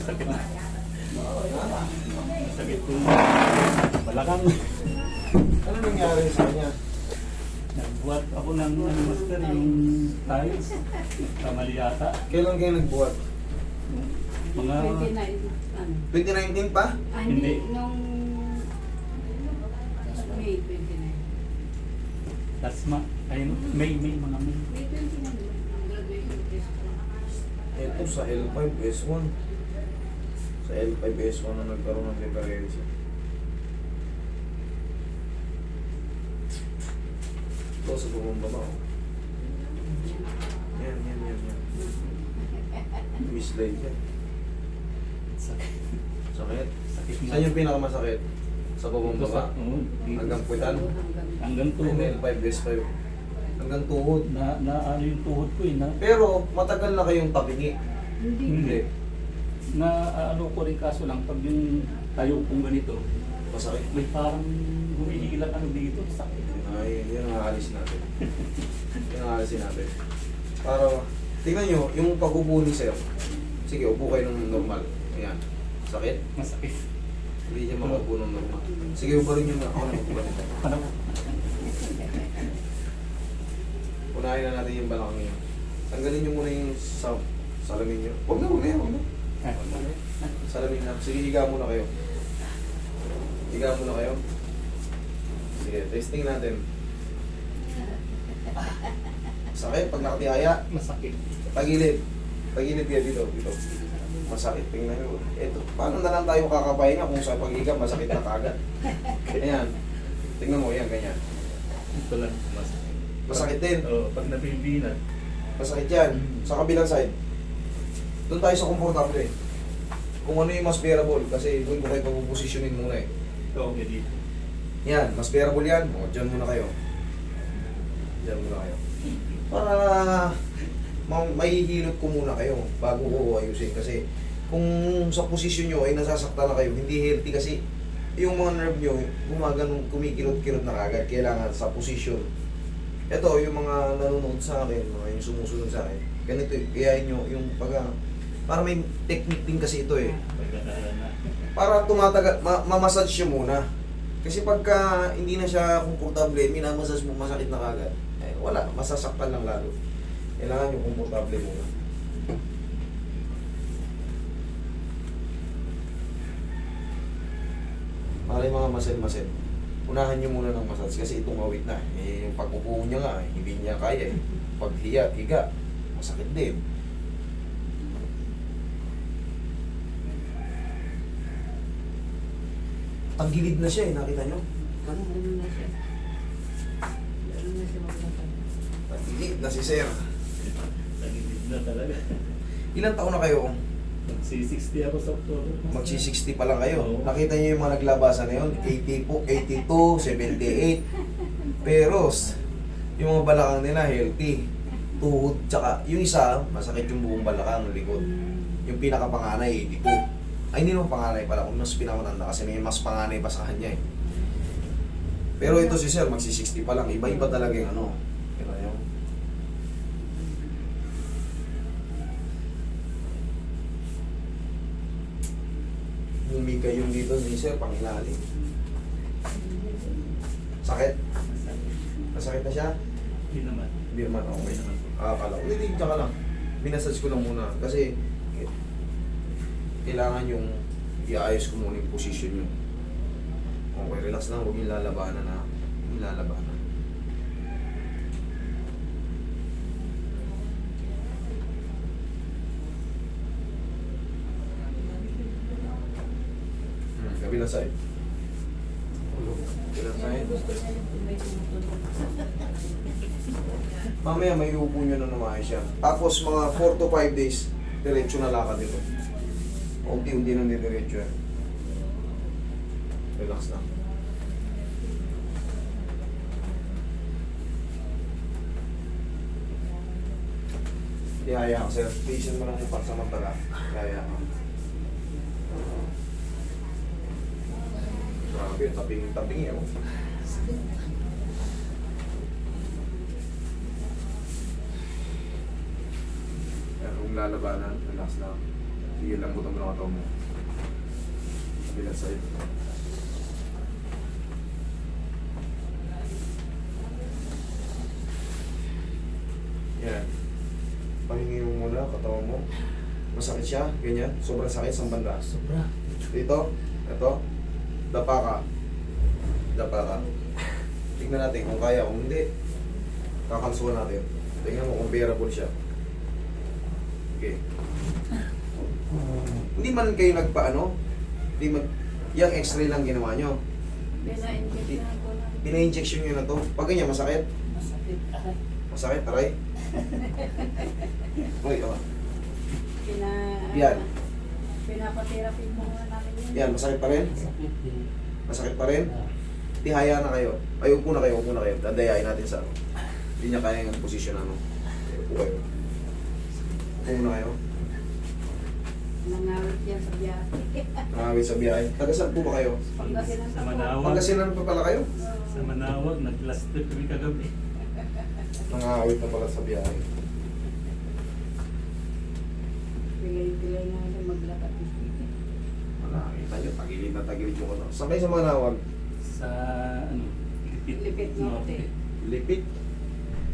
Sakit na. Sakit balakang. Ano nangyari sa kanya? Nagbuhat ako ng ano, master yung tiles. Kamali yata. Kailan kayo nagbuhat? Mga 29, ano? 2019 pa? Ah, Hindi. Nung May 29. last month. Ayun, May, May, mga May. May 29 ang graduation test ko. Ito sa L5S1. Sa L5S1 na nagkaroon ng difference. Ito sa bumamba ba? oh. Yan, yan, yan, yan. Mislide yan. Sakit. Sakit. Sakit. Saan yung pinakamasakit? Sa bumamba Ito ba? sa- oo, dito. Hanggang puwitan? Hanggang Hanggang Ito tuhod. L5S5. Hanggang tuhod. Na, na ano yung tuhod ko eh. Na, Pero matagal na kayong tabingi. Hindi. Hindi. Na ano ko rin kaso lang pag yung tayo kong ganito, Masakit. may parang humihilang ano dito. Sakit. Ay, yan ang aalis natin. yan ang aalisin natin. Para, tingnan nyo, yung pag-upo ni sir. Sige, upo kayo ng normal. Ayan. Sakit? Masakit. Hindi siya makaupo ng normal. Sige, upo rin yung ako na upo nito. Ano? Unahin na natin yung balakang niyo. Tanggalin nyo muna yung sa salamin nyo. Huwag na, huwag na, huwag na. Salamin na. Sige, higa muna kayo. Higa muna kayo. Sige, testing natin. Sakit pag nakatihaya. Masakit. Tagilid. Tagilid ka dito. Dito. Masakit. Tingnan nyo. Ito. Paano na lang tayo kakapahinga kung sa paghiga masakit na kagad? Ayan. Tingnan mo. Yan. Ganyan. Ito lang. Masakit. Masakit din. Oo, pag nabibinan. Masakit yan. Sa kabilang side. Doon tayo sa komportable. Kung ano yung mas bearable. Kasi doon ko kayo pag-positionin muna eh. Ito, okay dito. Yan. Mas bearable yan. O, dyan muna kayo. Dyan muna kayo. Para ma- mahihilot ko muna kayo bago ko ayusin. Kasi kung sa posisyon nyo ay nasasaktan na kayo, hindi healthy kasi yung mga nerve nyo, gumaganong kumikilot-kilot na kagad. Kailangan sa posisyon. Ito, yung mga nanonood sa akin, mga yung sumusunod sa akin, ganito, eh, kaya nyo yung pag para may technique din kasi ito eh. Para tumatagal, ma- mamassage siya muna. Kasi pagka hindi na siya komportable, minamassage mo, masakit na kagad. Eh, wala, masasaktan lang lalo. Kailangan yung komportable muna. Para yung mga masel-masel, unahan nyo muna ng massage kasi itong awit na. Eh, yung pag-upo niya nga, hindi niya kaya eh. Pag hiya, higa, masakit din. Tagilid na siya eh, nakita nyo? Ano na siya? Ano na siya? Tagilid na si Sir. Tagilid na talaga. Ilan taon na kayo? Magsi-60 ako sa October. Magsi-60 pa lang kayo. Oo. Nakita niyo yung mga naglabasan na yun? 80 po, 82, 78. Pero, yung mga balakang nila, healthy. Tuhod, tsaka yung isa, masakit yung buong balakang, likod. Yung pinakapanganay, 82. Ay, hindi naman panganay pala, kung mas pinamatanda kasi may mas panganay pa sa kanya eh. Pero ito si Sir, magsi-60 pa lang. Iba-iba talaga yung ano. Kita nyo? Humigay yung dito ni Sir, pang ilalim. Sakit? Masakit. Na siya? Hindi naman. Hindi naman, okay. Okay naman. Ah, pala. Hindi, hindi, tsaka lang. Binasage ko lang muna. Kasi, kailangan yung iayos ko muna yung position nyo. Okay, relax lang. Huwag yung lalabanan na. Yung lalabanan. Hmm, kabilang side. Mamaya may upo nyo na namayos yan. Tapos mga 4 to 5 days, diretso na lakad ito. Unti-unti nang diretso yan. Relax lang. Ihaya ka sir. Patient mo lang yung pansamantala. Ihaya ka. Grabe, tabing-tabing eh. Oh. Yan, kung lalabanan, relax lang. Sige, lambutan mo na katawan mo. Kabilang side. Yan. Pahingi mo muna katawan mo. Masakit siya, ganyan. Sobrang sakit sa banda. Sobra. Dito, ito, dapa ka. Dapa ka. Tingnan natin kung kaya, kung hindi, kakansuhan natin. Tingnan mo kung bearable siya. Okay. Hindi man kayo nagpaano, hindi man, yung x-ray lang ginawa nyo. Pina-injection ko na. Pina-injection nyo na to. Pag ganyan, masakit? Masakit. Aray. Masakit, aray? Uy, oh. Pina... Yan. Pinapatherapy mo nga namin yun. Yan, masakit pa rin? Masakit din. Masakit pa rin? Ah. Tihaya na kayo. Ay, upo na kayo, upo na kayo. Dadayain natin sa ano. Hindi niya kaya ng posisyon ano. Okay, Upo kayo. Upo muna kayo. Nangawit yan sa biyahe. Nakawit sa biyahe. Taga saan po ba kayo? Pangasinan Sa. Manawag. Pangasinan pa pala kayo? Sa Manawag, nag-last trip kami kagabi. Nangawit na pala sa biyahe. Pilay-pilay nga siya maglakad. Nakakita niyo, tagilid na tagilid yung ano. Saan kayo sa Manawag? Sa ano, Lipit. Lipit Norte. Lipit.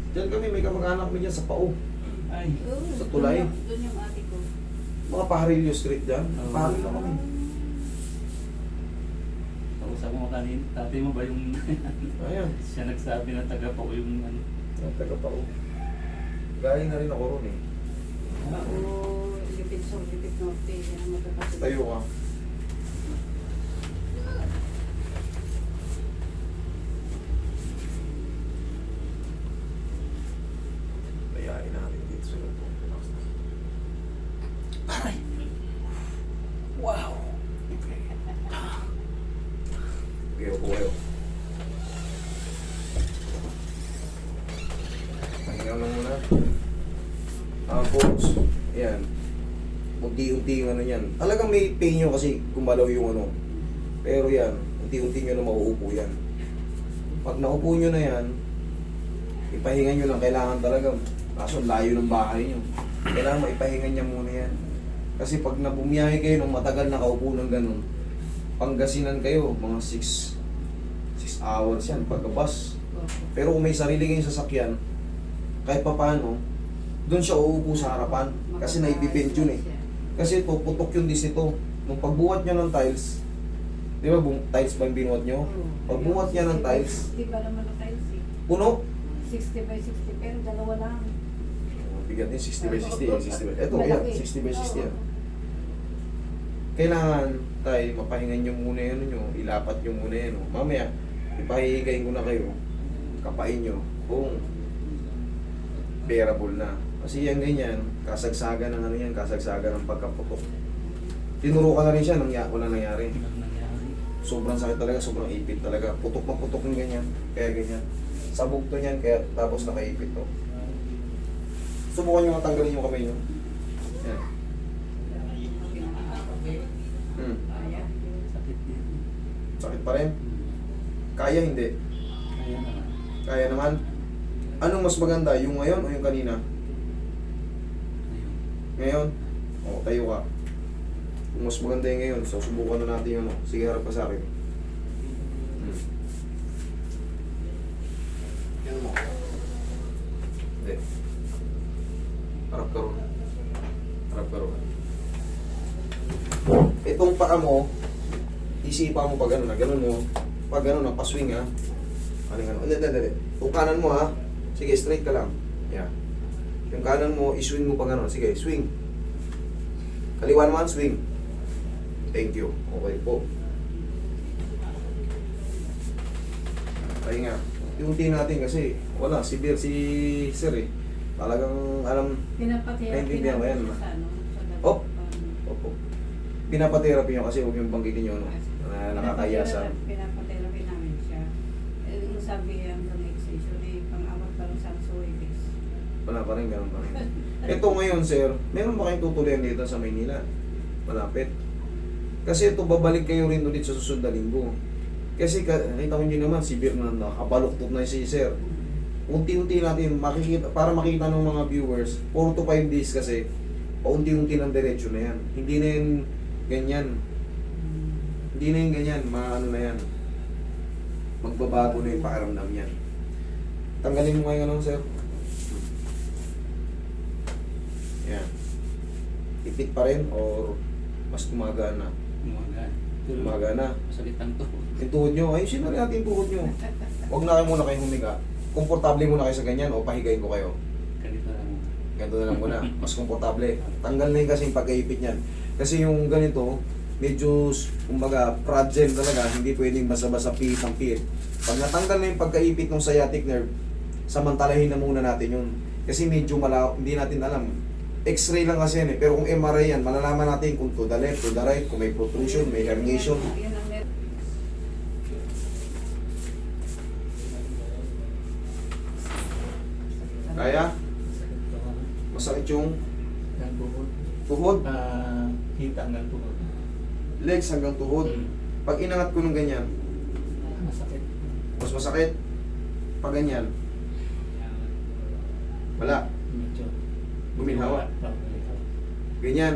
Diyan kami, may kamag-anak mo dyan sa Pau. Ay, Oo, Sa tulay? Doon yung- doon yung ko. Mga Pajarillo Street dyan. Oo. Pajarillo kami. kausap mo kanina. Tatay mo ba yung... Ayan. siya nagsabi na taga pa yung ano. Ang taga Pau. Galing na rin ako ron eh. Oo, Lipit Sur, Lipit Norte. Yan ang magkakasip. Tayo ka. Tayain natin dito sa loob. Relax na. Aray! Wow! Okay. Okay, upo kayo. Pahinga lang muna. Tapos, yan. Unti-unti yung ano yan. Talagang may pain nyo kasi gumalaw yung ano. Pero yan, unti-unti nyo na mauupo yan. Pag naupo nyo na yan, ipahinga nyo lang. Kailangan talaga, kaso layo ng bahay nyo. Kailangan maipahinga niya muna yan. Kasi pag nabumiyahe kayo ng matagal nakaupo ng ganun, Pangasinan kayo, mga 6 6 hours yan, pagkabas. Pero kung may sarili kayong sasakyan, kahit pa paano, doon siya uupo sa harapan. Kasi naipipint yun eh. Kasi ito, putok yung dis nito. Nung pagbuhat nyo ng tiles, di ba bung, tiles ba yung binuhat nyo? Pagbuhat niya ng tiles, Di ba naman ang tiles eh? puno. 60 by 60 pero dalawa lang. Bigat din, 60 by 60. eh, 60 by, ito, yan, Malaki. 60 by 60 yan. Oo. Kailangan tayo, mapahingan nyo muna yun nyo, ilapat nyo muna yun. oh. Mamaya, ipahihigayin ko na kayo, kapain nyo, kung bearable na. Kasi yan ganyan, kasagsagan ng ano yan, kasagsagan ng pagkaputok. Tinuro ka na rin siya, nang wala nangyari. Nangyari? Sobrang sakit talaga, sobrang ipit talaga. Putok na putok ng ganyan, kaya ganyan. Sabog to niyan, kaya tapos nakaipit to. Subukan nyo matanggalin yung kamay nyo. Yan. Hmm. Sakit pa rin? Kaya hindi? Kaya naman. Kaya naman? Anong mas maganda, yung ngayon o yung kanina? Ngayon? O, tayo ka. Kung mas maganda yung ngayon, so subukan na natin yung ano. Sige, harap ka sa akin. Hmm. Yan mo. Hindi. Harap ka ron. Harap ka ron. Itong paa mo, isipa mo pag ano na, ganun mo. Pag ano na, paswing ha. Ano nga, hindi, hindi, hindi. Yung kanan mo ha. Sige, straight ka lang. Yeah. Yung kanan mo, iswing mo pag ano. Sige, swing. Kaliwa naman, swing. Thank you. Okay po. Pahinga. Unti natin kasi wala, si Beer, si Sir eh. Talagang alam, Pinapatherapy Naintindihan ko yan, sa ano. sa Oh. opo. Pinapatherapy nyo kasi huwag yung banggitin nyo, no? Na nakakaya sa... Pinapatherapy namin siya. Eh, yung sabi yan sa relaxation eh, pang-awat pa rin sa psoas. Wala pa rin, ganun pa rin. Ito ngayon, sir, meron ba kayong tutuloyan dito sa Maynila? Malapit. Kasi ito, babalik kayo rin ulit sa susunod na linggo. Kasi ka- nakita ko nyo naman, si Bir na nakabaluktot na si sir. Unti-unti natin, makikita, para makita ng mga viewers, 4 to 5 days kasi, paunti-unti ng diretsyo na yan. Hindi na yan ganyan. Hindi na yan ganyan. Maano na yan. Magbabago na yung pakiramdam yan. Tanggalin mo ngayon ano, sir. Yan. Ipit pa rin or mas tumagaan na? Umaga. Pero Tumagaan na. Masakit ang tuhod. Yung tuhod nyo, ayusin na rin natin yung tuhod nyo. Huwag na kayo muna kayong humiga. Komportable muna kayo sa ganyan o pahigayin ko kayo. Ganito lang. Ganito na lang muna. Mas komportable. Tanggal na yun kasi yung pagkaipit niyan. Kasi yung ganito, medyo, kumbaga, fragile talaga. Hindi pwedeng basa-basa pihit ang pihit. Pag natanggal na yung pagkaipit ng sciatic nerve, samantalahin na muna natin yun. Kasi medyo mala, hindi natin alam. X-ray lang kasi yan eh. Pero kung MRI yan, malalaman natin kung to the left, to the right, kung may protrusion, may herniation. Kaya, Masakit yung tuhod. Ah, hita hanggang tuhod. legs hanggang tuhod. Mm. Pag inangat ko ng ganyan, Masakit. mas masakit. Pag ganyan, wala. Medyo. Guminhawa. Ganyan.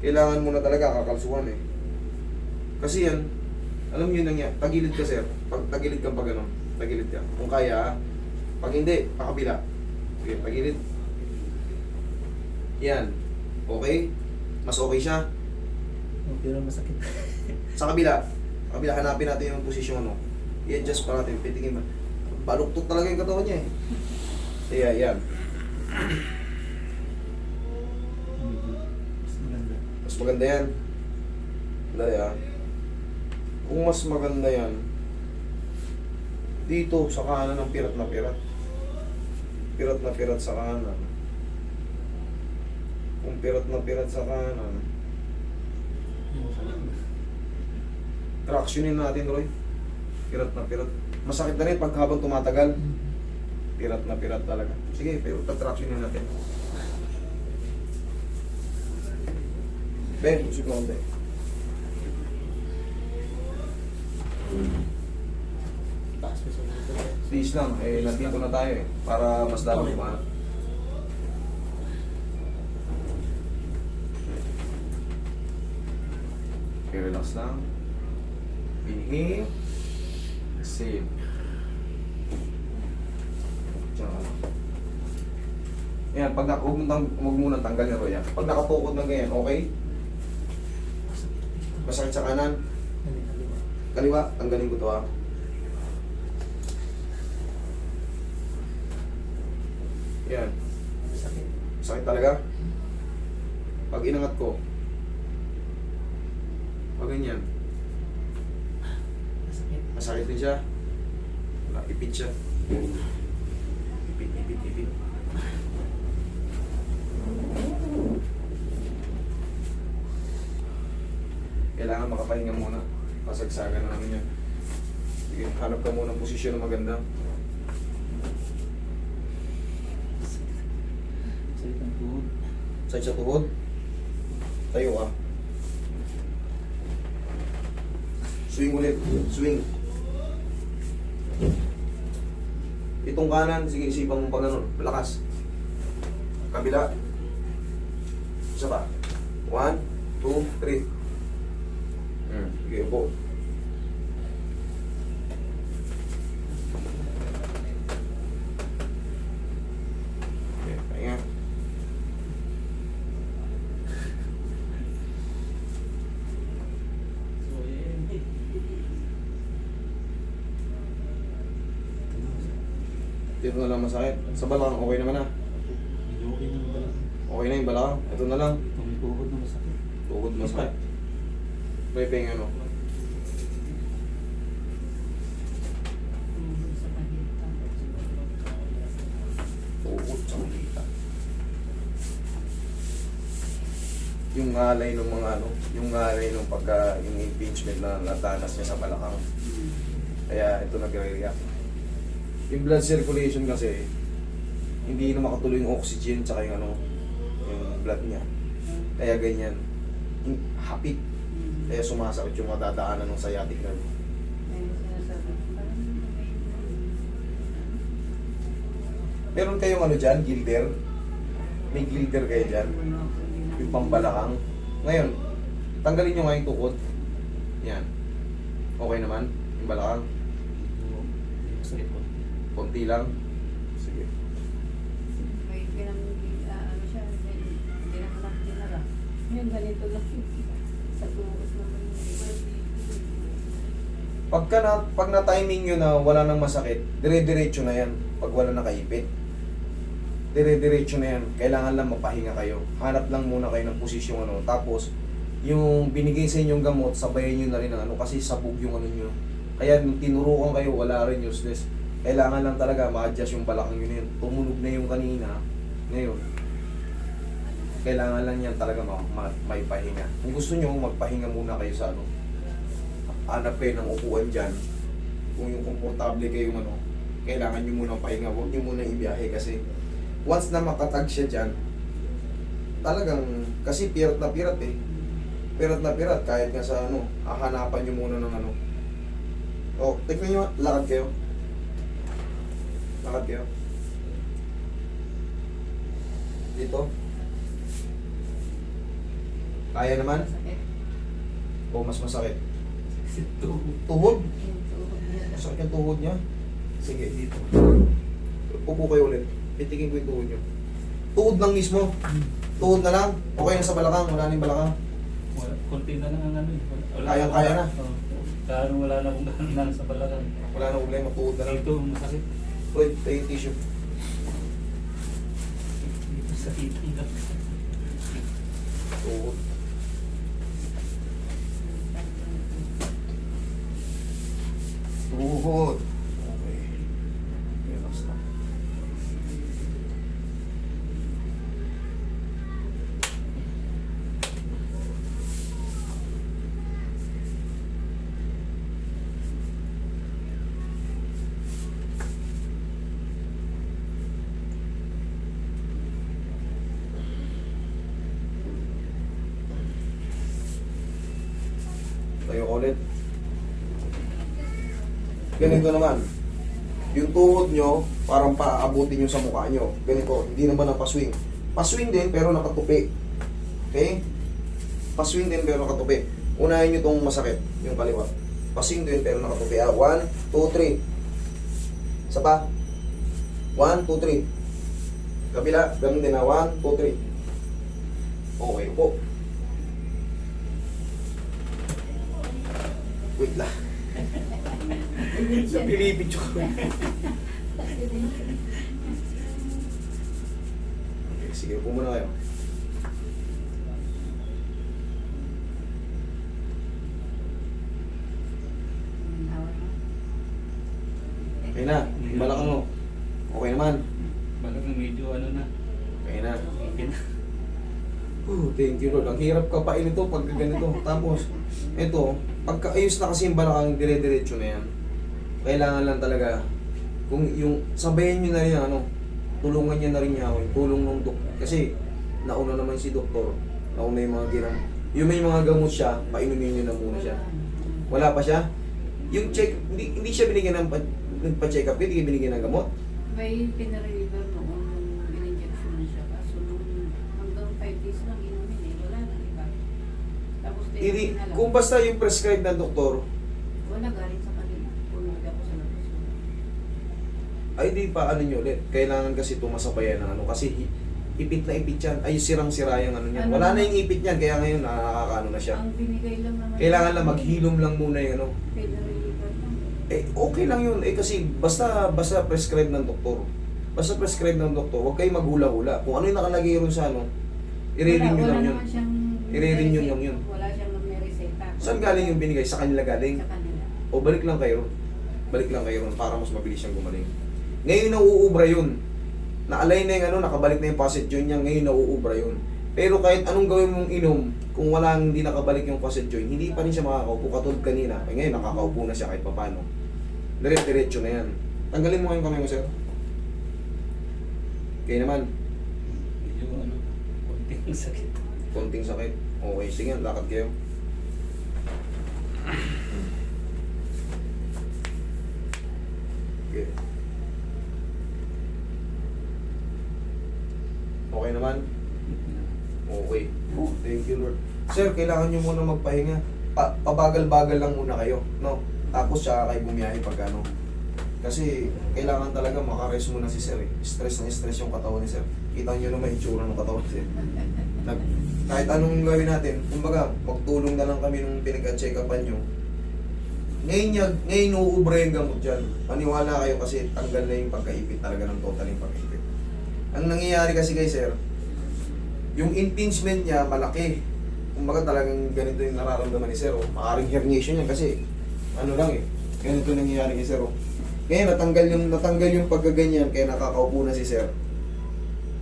Kailangan mo na talaga kakalsuhan eh. Kasi yan, alam niyo nang yan, tagilid ka sir. Pag tagilid ka pag ano, tagilid ka. Kung kaya, pag hindi, pakabila. Sige, tagilid. Yan. Okay? Mas okay siya. Oh, Pero masakit. Sa kabila, sa kabila, hanapin natin yung posisyon, no? I-adjust pa natin, pitingin mo. Baluktot talaga yung katawan niya eh. Kaya, yan. Medyo. Mas maganda. Yan. Dali ah. Kung mas maganda yan, dito sa kanan ng pirat na pirat. Pirat na pirat sa kanan. Kung pirat na pirat sa kanan, tractionin natin, Roy. Pirat na pirat. Masakit na rin pag habang tumatagal. Pirat na pirat talaga. Sige, pero tatractionin natin. Ben, sa dito. Please lang, eh, nandito na tayo eh. Para mas lalo Okay. kumana. Okay, relax lang. Inhale. Exhale. Diyan ka lang. Yan, pag na, huwag huwag mo nang tanggalin Roy. ah. Pag nakatukod na ganyan, okay? Masakit sa kanan. Kaliwa. Tanggalin ko to ah. Yan. Masakit. Sakit talaga. Pag inangat ko, pag ganyan, Masakit. masakit din siya. Wala, ipit siya. Ipit, ipit, ipit. Kailangan makapahinga muna. Pasagsagan na namin yan. Sige, hanap ka muna ng posisyon na maganda. Masakit ang tuhod. Side sa tuhod. Tayo ka. Swing ulit. Swing. Itong kanan, sige isipan mo pa ganun. Malakas. Kabila. Isa pa. One, two, three. Eh, Dito na lang masakit. Sa balakang, okay naman na. Medyo okay naman pala. Okay na yung balakang. Ito na lang. Itong tuhod na masakit. Tukod masakit. May pahinga no. Tumulong sa pagitan. Tukod sa malita. Ngalay ng mga ano, yung ngalay ng pagka, yung impingement na natanas niya sa balakang. Kaya ito nagre-react. Yung blood circulation kasi, hindi na makatuloy yung oxygen tsaka yung ano, yung blood niya. Kaya ganyan. Yung hapit. Kaya sumasakit yung madadaanan ng sciatic nerve. Meron kayong ano dyan, gilder? May glitter kayo dyan. Yung pambalakang. Ngayon, tanggalin nyo nga yung tukod. Yan. Okay naman? Yung balakang. Po. Konti lang. Sige. May pinang, ah, ano siya, hindi na ko dinala. Ngayon, ganito lang. Sa tuos naman. Pagka na, pag na-timing nyo na wala nang masakit, dire-diretso na yan. Pag wala nakaipit. Dire-diretso na yan. Kailangan lang mapahinga kayo. Hanap lang muna kayo ng posisyong ano. Tapos, yung binigay sa inyong gamot, sabayan nyo na rin ang ano. Kasi sabog yung ano nyo. Kaya nung tinurukan kayo, wala rin useless. Kailangan lang talaga ma-adjust yung balakang yun. Tumunog na yung kanina. Ngayon, kailangan lang yan talaga ma, ma, may pahinga. Kung gusto nyo, magpahinga muna kayo sa ano. Hanap kayo ng upuan dyan. Kung yung komportable kayo ano, kailangan nyo muna pahinga. Huwag nyo muna ibiyahe kasi once na makatag siya dyan, talagang, kasi pirat na pirat eh. Pirat na pirat, kahit nga sa ano, hahanapan nyo muna ng ano. O, tignan nyo, lakad kayo. Lakad kayo. Dito. Kaya naman? Sakit. O mas masakit? Tuhod? Masakit yung tuhod niya? Sige, dito. Upo kayo ulit. Pitikin ko yung tuhod niyo. Tuhod lang mismo. Tuhod na lang. Okay na sa balakang. Wala na yung balakang. Wala, konti na lang ang ano eh. Wala- wala- Kayang-kaya na. Kaano wala na kung gaano na sa balakan. Wala na problema. Tuhod na lang. Dito, masakit. Wait, tayo yung tissue. Dito sa titi. Tuhod. Tuhod. Okay. Relax na. Tayo ka ulit. Ganito naman. Yung tuhod nyo, parang paaabutin nyo sa mukha nyo. Ganito, hindi naman ang paswing. Paswing din, pero nakatupi. Okay? Paswing din, pero nakatupi. Unahin nyo itong masakit, yung kaliwa. Paswing din, pero nakatupi. Ah, one, two, three. Isa pa. One, two, three. Kabila, ganun din na. One, two, three. Okay, upo. Wait lang. Napilipid ko. Okay, sige, upo muna kayo. Okay na, balakang mo. Okay naman. Balakan medyo ano na. Okay na. Okay na. Oh, thank you Lord. Ang hirap ka pa ito pag ganito. Tapos, ito, pagkaayos na kasi yung balakang dire-diretso na yan, kailangan lang talaga, kung yung, sabayan nyo na rin ano, tulungan niya na rin niya ako, tulong ng doktor. Kasi, nauna naman si doktor, nauna yung mga ginam. Yung may mga gamot siya, painumin niyo na muna siya. Wala pa siya? Yung check, hindi, hindi siya binigyan ng pa- nagpa-check up, hindi binigyan ng gamot. May pinareliver noon nung in-injection na siya. Kaso nung hanggang 5 days lang inumin eh. Wala na iba. Tapos Hindi, kung basta yung prescribed ng doktor, Wala galing sa kanila. Pumunta ako sa labas. Ay di pa ano nyo ulit. Kailangan kasi tumasabayan ng ano. Kasi ipit na ipit yan. Ay sirang-sira yung ano niyan. Ano Wala na yung ipit niyan. Kaya ngayon nakakano na siya. Ang binigay lang naman. Kailangan lang maghilom lang muna yung ano. Eh okay lang yun. Eh kasi basta basta prescribe ng doktor. Basta prescribe ng doktor. Huwag kayong maghula-hula. Kung ano yung nakalagay ron sa ano, i-renew lang yun. I-renew lang yun. Wala siyang may reseta. Saan galing yung binigay? Sa kanila galing? Sa kanila. O balik lang kayo. Balik lang kayo para mas mabilis siyang gumaling. Ngayon nauubra yun. Na-align na yung ano, nakabalik na yung facet joint niya, ngayon nauubra yun. Pero kahit anong gawin mong inom, kung walang hindi nakabalik yung facet joint, hindi pa rin siya makakaupo katulad kanina. Eh, ngayon nakakaupo na siya kahit papano. Dire-diretso na yan. Tanggalin mo yung kamay mo, sir. Okay naman. Medyo ano, konting sakit. Konting sakit. Okay, sige, lakad kayo. Okay. Naman? Okay. Oh, thank you Lord. Sir, kailangan nyo muna magpahinga. Pa pabagal-bagal lang muna kayo, no? Tapos siya kayo bumiyahe pag ano. Kasi kailangan talaga makarest muna si Sir eh. Stress na stress yung katawan ni Sir. Kita nyo naman yung tsura ng katawan ni Sir. Nag, kahit anong gawin natin, kumbaga, magtulong na lang kami nung pinag-check upan nyo. Ngayon, yag, ngayon uuubra yung gamot dyan. Maniwala kayo kasi tanggal na yung pagkaipit talaga ng total yung pagkaipit. Ang nangyayari kasi kay Sir, yung impingement niya malaki. Kumbaga talagang ganito yung nararamdaman ni Sir. Oh. Maaring herniation yan kasi ano lang eh. Ganito nangyayari kay Sir. Oh. Ngayon natanggal yung, natanggal yung pagkaganyan kaya nakakaupo na si Sir.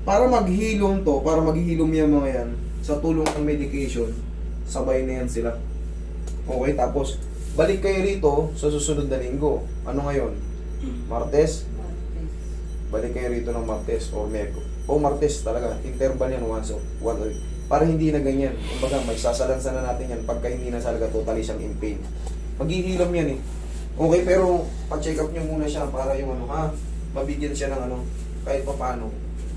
Para maghilom to, para maghilom yung mga yan, sa tulong ng medication, sabay na yan sila. Okay, tapos balik kayo rito sa susunod na linggo. Ano ngayon? Martes? Martes. Balik kayo rito ng Martes o Meko. O Martes talaga, interval yan once of one week. Para hindi na ganyan. Kumbaga, may sasalansan na natin yan pagka hindi na talaga totally siyang in pain. Maghihilom yan eh. Okay, pero pa-check up nyo muna siya para yung ano ha, mabigyan siya ng ano, kahit pa paano.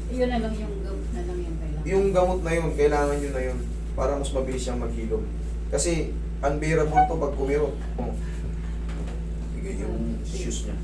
Yun na lang yung gamot na lang yung kailangan. Yung gamot na yun, kailangan nyo na yun para mas mabilis siyang maghilom. Kasi unbearable to pag kumirot. Oh. Sige, yung shoes niya.